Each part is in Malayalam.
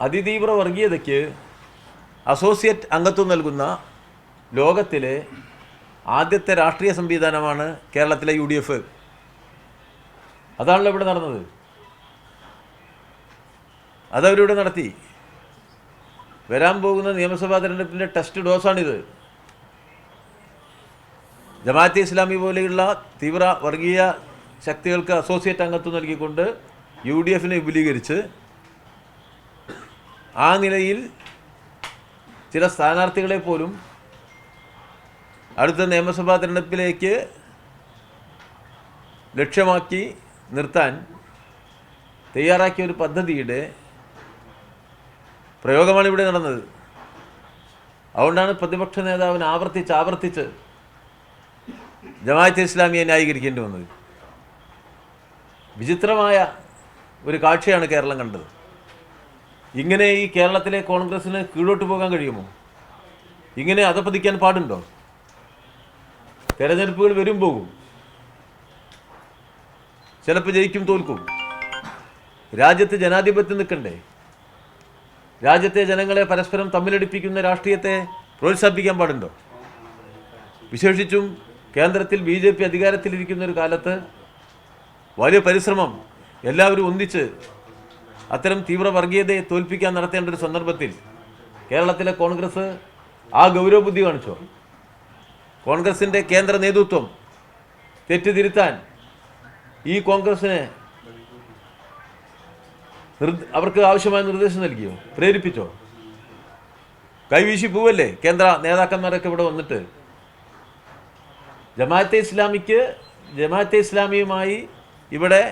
അതിതീവ്ര വർഗീയതയ്ക്ക് അസോസിയേറ്റ് അംഗത്വം നൽകുന്ന ലോകത്തിലെ ആദ്യത്തെ രാഷ്ട്രീയ സംവിധാനമാണ് കേരളത്തിലെ യു ഡി എഫ് അതാണല്ലോ ഇവിടെ നടന്നത്. അതവരിവിടെ നടത്തി. വരാൻ പോകുന്ന നിയമസഭാ തെരഞ്ഞെടുപ്പിന്റെ ടെസ്റ്റ് ഡോസാണിത് ജമാഅത്തെ ഇസ്ലാമി പോലെയുള്ള തീവ്ര വർഗീയ ശക്തികൾക്ക് അസോസിയേറ്റ് അംഗത്വം നൽകിക്കൊണ്ട് യു ഡി എഫിനെ വിപുലീകരിച്ച് ആ നിലയിൽ ചില സ്ഥാനാർത്ഥികളെ പോലും അടുത്ത നിയമസഭാ തിരഞ്ഞെടുപ്പിലേക്ക് ലക്ഷ്യമാക്കി നിർത്താൻ തയ്യാറാക്കിയ ഒരു പദ്ധതിയുടെ പ്രയോഗമാണ് ഇവിടെ നടന്നത്. അതുകൊണ്ടാണ് പ്രതിപക്ഷ നേതാവിന് ആവർത്തിച്ച് ആവർത്തിച്ച് ജമാഅത്തെ ഇസ്ലാമിയെ ന്യായീകരിക്കേണ്ടി വന്നത്. വിചിത്രമായ ഒരു കാഴ്ചയാണ് കേരളം കണ്ടത്. ഇങ്ങനെ ഈ കേരളത്തിലെ കോൺഗ്രസ്സിന് കീഴോട്ട് പോകാൻ കഴിയുമോ? ഇങ്ങനെ അധപ്പതിക്കാൻ പാടുണ്ടോ? തെരഞ്ഞെടുപ്പുകൾ വരും പോകും. ചിലപ്പോൾ ജയിക്കും തോൽക്കും. രാജ്യത്ത് ജനാധിപത്യം നിൽക്കണ്ടേ? രാജ്യത്തെ ജനങ്ങളെ പരസ്പരം തമ്മിലടിപ്പിക്കുന്ന രാഷ്ട്രീയത്തെ പ്രോത്സാഹിപ്പിക്കാൻ പാടുണ്ടോ? വിശേഷിച്ചും കേന്ദ്രത്തിൽ ബി ജെ പി അധികാരത്തിലിരിക്കുന്ന ഒരു കാലത്ത് വലിയ പരിശ്രമം എല്ലാവരും ഒന്നിച്ച് അത്തരം തീവ്ര വർഗീയതയെ തോൽപ്പിക്കാൻ നടത്തേണ്ട ഒരു സന്ദർഭത്തിൽ കേരളത്തിലെ കോൺഗ്രസ് ആ ഗൗരവബുദ്ധി കാണിച്ചോ? കോൺഗ്രസിന്റെ കേന്ദ്ര നേതൃത്വം തെറ്റുതിരുത്താൻ ഈ കോൺഗ്രസിന് അവർക്ക് ആവശ്യമായ നിർദ്ദേശം നൽകിയോ? പ്രേരിപ്പിച്ചോ? കൈവീശി പോവല്ലേ? കേന്ദ്ര നേതാക്കന്മാരൊക്കെ ഇവിടെ വന്നിട്ട്. ജമാഅത്തെ ഇസ്ലാമിക്ക് ജമാഅത്തെ ഇസ്ലാമിയുമായി ഇവിടെ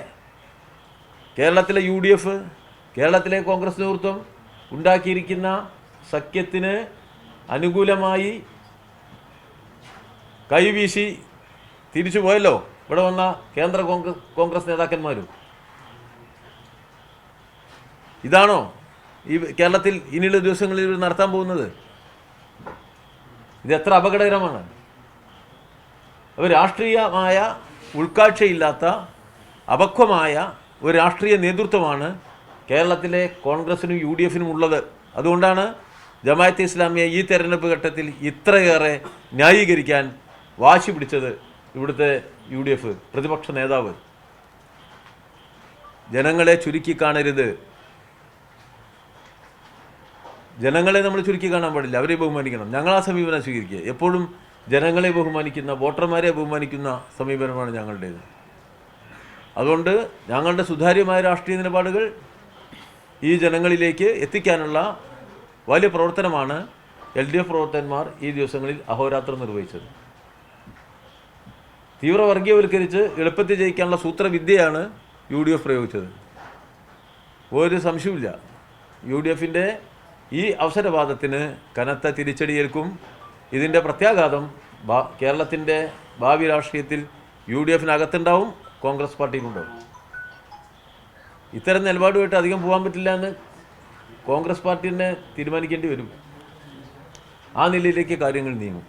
കേരളത്തിലെ യു ഡി എഫ് കേരളത്തിലെ കോൺഗ്രസ് നേതൃത്വം ഉണ്ടാക്കിയിരിക്കുന്ന സഖ്യത്തിന് അനുകൂലമായി കൈവീശി തിരിച്ചു പോയല്ലോ. ഇവിടെ വന്ന കേന്ദ്ര കോൺഗ്രസ് കോൺഗ്രസ് നേതാക്കന്മാരും. ഇതാണോ ഈ കേരളത്തിൽ ഇനിയുള്ള ദിവസങ്ങളിൽ ഇവർ നടത്താൻ പോകുന്നത്? ഇത് എത്ര അപകടകരമാണ്. അവർ രാഷ്ട്രീയമായ ഉൾക്കാഴ്ചയില്ലാത്ത അപക്വമായ ഒരു രാഷ്ട്രീയ നേതൃത്വമാണ് കേരളത്തിലെ കോൺഗ്രസിനും യു ഡി എഫിനും ഉള്ളത്. അതുകൊണ്ടാണ് ജമാഅത്തെ ഇസ്ലാമിയെ ഈ തെരഞ്ഞെടുപ്പ് ഘട്ടത്തിൽ ഇത്രയേറെ ന്യായീകരിക്കാൻ വാശി പിടിച്ചത് ഇവിടുത്തെ യു ഡി എഫ് പ്രതിപക്ഷ നേതാവ്. ജനങ്ങളെ ചുരുക്കി കാണരുത്. ജനങ്ങളെ നമ്മൾ ചുരുക്കി കാണാൻ പാടില്ല. അവരെ ബഹുമാനിക്കണം. ഞങ്ങൾ ആ സമീപനം സ്വീകരിക്കുക. എപ്പോഴും ജനങ്ങളെ ബഹുമാനിക്കുന്ന വോട്ടർമാരെ ബഹുമാനിക്കുന്ന സമീപനമാണ് ഞങ്ങളുടേത്. അതുകൊണ്ട് ഞങ്ങളുടെ സുതാര്യമായ രാഷ്ട്രീയ നിലപാടുകൾ ഈ ജനങ്ങളിലേക്ക് എത്തിക്കാനുള്ള വലിയ പ്രവർത്തനമാണ് എൽ ഡി എഫ് പ്രവർത്തകന്മാർ ഈ ദിവസങ്ങളിൽ അഹോരാത്രം നിർവഹിച്ചത്. തീവ്രവർഗീയവൽക്കരിച്ച് എളുപ്പത്തിൽ ജയിക്കാനുള്ള സൂത്രവിദ്യയാണ് യു ഡി എഫ് പ്രയോഗിച്ചത്. ഒരു സംശയമില്ല യു ഡി എഫിന്റെ ഈ അവസരവാദത്തിന് കനത്ത തിരിച്ചടിയേൽക്കും. ഇതിന്റെ പ്രത്യാഘാതം കേരളത്തിന്റെ ഭാവി രാഷ്ട്രീയത്തിൽ യു ഡി എഫിനകത്തുണ്ടാവും കോൺഗ്രസ് പാർട്ടിയിലുണ്ടാവും ഇത്തരം നിലപാടുമായിട്ട് അധികം പോകാൻ പറ്റില്ല എന്ന് കോൺഗ്രസ് പാർട്ടി തന്നെ തീരുമാനിക്കേണ്ടി വരും. ആ നിലയിലേക്ക് കാര്യങ്ങൾ നീങ്ങും.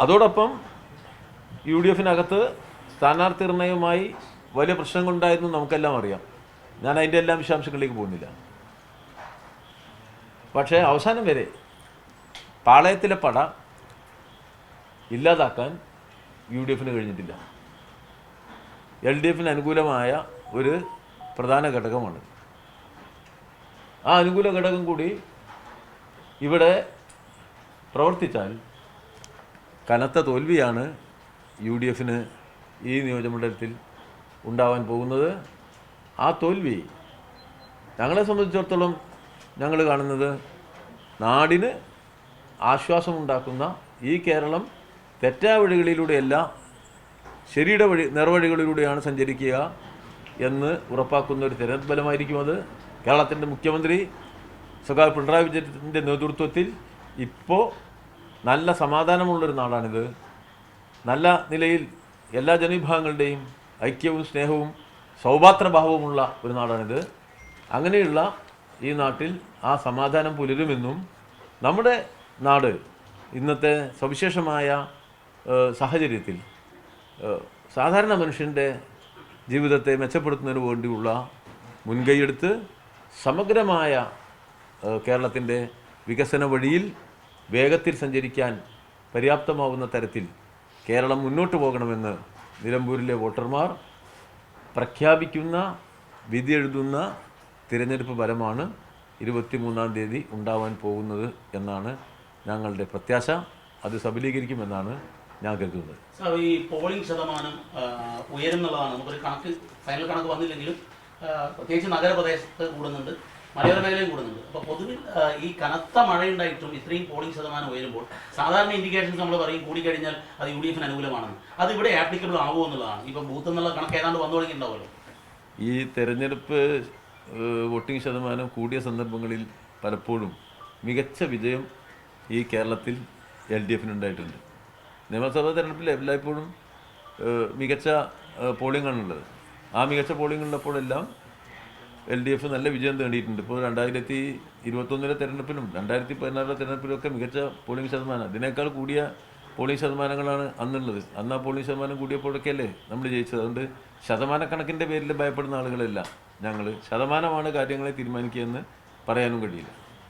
അതോടൊപ്പം യു ഡി എഫിനകത്ത് സ്ഥാനാർത്ഥി നിർണയവുമായി വലിയ പ്രശ്നങ്ങളുണ്ടായിരുന്നു നമുക്കെല്ലാം അറിയാം. ഞാൻ അതിന്റെ എല്ലാം വിശദാംശങ്ങളിലേക്ക് പോകുന്നില്ല. പക്ഷേ അവസാനം വരെ പാളയത്തിലെ പട ഇല്ലാതാക്കാൻ യു ഡി എഫിന് കഴിഞ്ഞിട്ടില്ല. എൽ ഡി എഫിന് അനുകൂലമായ ഒരു പ്രധാന ഘടകമാണ്. ആ അനുകൂല ഘടകം കൂടി ഇവിടെ പ്രവർത്തിച്ചാൽ കനത്ത തോൽവിയാണ് യു ഡി എഫിന് ഈ നിയോജകമണ്ഡലത്തിൽ ഉണ്ടാവാൻ പോകുന്നത്. ആ തോൽവി ഞങ്ങളെ സംബന്ധിച്ചിടത്തോളം ഞങ്ങൾ കാണുന്നത് നാടിന് ആശ്വാസമുണ്ടാക്കുന്ന ഈ കേരളം തെറ്റായ വഴികളിലൂടെയല്ല ശരിയുടെ വഴി നേർവഴികളിലൂടെയാണ് സഞ്ചരിക്കുക എന്ന് ഉറപ്പാക്കുന്ന ഒരു തിരഞ്ഞെടുപ്പ് ഫലമായിരിക്കും അത്. കേരളത്തിന്റെ മുഖ്യമന്ത്രി സ്വകാര്യ പിണറായി വിജയന്റെ നേതൃത്വത്തിൽ ഇപ്പോൾ നല്ല സമാധാനമുള്ളൊരു നാടാണിത്. നല്ല നിലയിൽ എല്ലാ ജനവിഭാഗങ്ങളുടെയും ഐക്യവും സ്നേഹവും സൗഭാത്രഭാവവുമുള്ള ഒരു നാടാണിത്. അങ്ങനെയുള്ള ഈ നാട്ടിൽ ആ സമാധാനം പുലരുമെന്നും നമ്മുടെ നാട് ഇന്നത്തെ സവിശേഷമായ സാഹചര്യത്തിൽ സാധാരണ മനുഷ്യന്റെ ജീവിതത്തെ മെച്ചപ്പെടുത്തുന്നതിന് വേണ്ടിയുള്ള മുൻകൈയെടുത്ത് സമഗ്രമായ കേരളത്തിന്റെ വികസന വഴിയിൽ വേഗത്തിൽ സഞ്ചരിക്കാൻ പര്യാപ്തമാവുന്ന തരത്തിൽ കേരളം മുന്നോട്ട് പോകണമെന്ന് നിലമ്പൂരിലെ വോട്ടർമാർ പ്രഖ്യാപിക്കുന്ന വിധി എഴുതുന്ന തിരഞ്ഞെടുപ്പ് ഫലമാണ് ഇരുപത്തിമൂന്നാം തീയതി ഉണ്ടാവാൻ പോകുന്നത് എന്നാണ് ഞങ്ങളുടെ പ്രത്യാശ. അത് സബലീകരിക്കുമെന്നാണ് ഞാൻ കേൾക്കുന്നത്. സാർ ഈ പോളിംഗ് ശതമാനം ഉയരുന്നതാണ്. ഉയരുന്നുള്ളതാണ് നമുക്കൊരു കണക്ക് ഫൈനൽ കണക്ക് വന്നില്ലെങ്കിലും പ്രത്യേകിച്ച് നഗരപ്രദേശത്ത് കൂടുന്നുണ്ട് മലയോര മേഖലയും കൂടുന്നുണ്ട്. അപ്പോൾ പൊതുവിൽ ഈ കനത്ത മഴയുണ്ടായിട്ടും ഇത്രയും പോളിംഗ് ശതമാനം ഉയരുമ്പോൾ സാധാരണ ഇൻഡിക്കേഷൻസ് നമ്മൾ പറയും കൂടിക്കഴിഞ്ഞാൽ അത് യു ഡി എഫിന് അനുകൂലമാണെന്ന്. അത് ഇവിടെ ആപ്ലിക്കബിൾ ആവുമോ എന്നുള്ളതാണ്. ഇപ്പോൾ ബൂത്ത് എന്നുള്ള കണക്ക് ഏതാണ്ട് വന്നു തുടങ്ങിയിട്ടുണ്ടാവുമല്ലോ. ഈ തെരഞ്ഞെടുപ്പ് വോട്ടിംഗ് ശതമാനം കൂടിയ സന്ദർഭങ്ങളിൽ പലപ്പോഴും മികച്ച വിജയം ഈ കേരളത്തിൽ എൽ ഡി എഫിനുണ്ടായിട്ടുണ്ട് നിയമസഭാ തെരഞ്ഞെടുപ്പിൽ എല്ലായ്പ്പോഴും മികച്ച പോളിങ്ങാണ് പോളിംഗ് ആണുള്ളത് ആ മികച്ച പോളിംഗ് ഉള്ളപ്പോഴെല്ലാം എൽ ഡി എഫ് നല്ല വിജയം നേടിയിട്ടുണ്ട്. ഇപ്പോൾ രണ്ടായിരത്തി ഇരുപത്തൊന്നിലെ തെരഞ്ഞെടുപ്പിലും രണ്ടായിരത്തി പതിനാറിലെ തെരഞ്ഞെടുപ്പിലും ഒക്കെ മികച്ച പോളിംഗ് ശതമാനം അതിനേക്കാൾ കൂടിയ പോളിംഗ് ശതമാനങ്ങളാണ് അന്നുള്ളത്. അന്ന് ആ പോളിംഗ് ശതമാനം കൂടിയപ്പോഴൊക്കെയല്ലേ നമ്മൾ ജയിച്ചത്. അതുകൊണ്ട് ശതമാനക്കണക്കിന്റെ പേരിൽ ഭയപ്പെടുന്ന ആളുകളല്ല ഞങ്ങൾ ശതമാനമാണ് കാര്യങ്ങളെ തീരുമാനിക്കുകയെന്ന് പറയാനും കഴിയില്ല.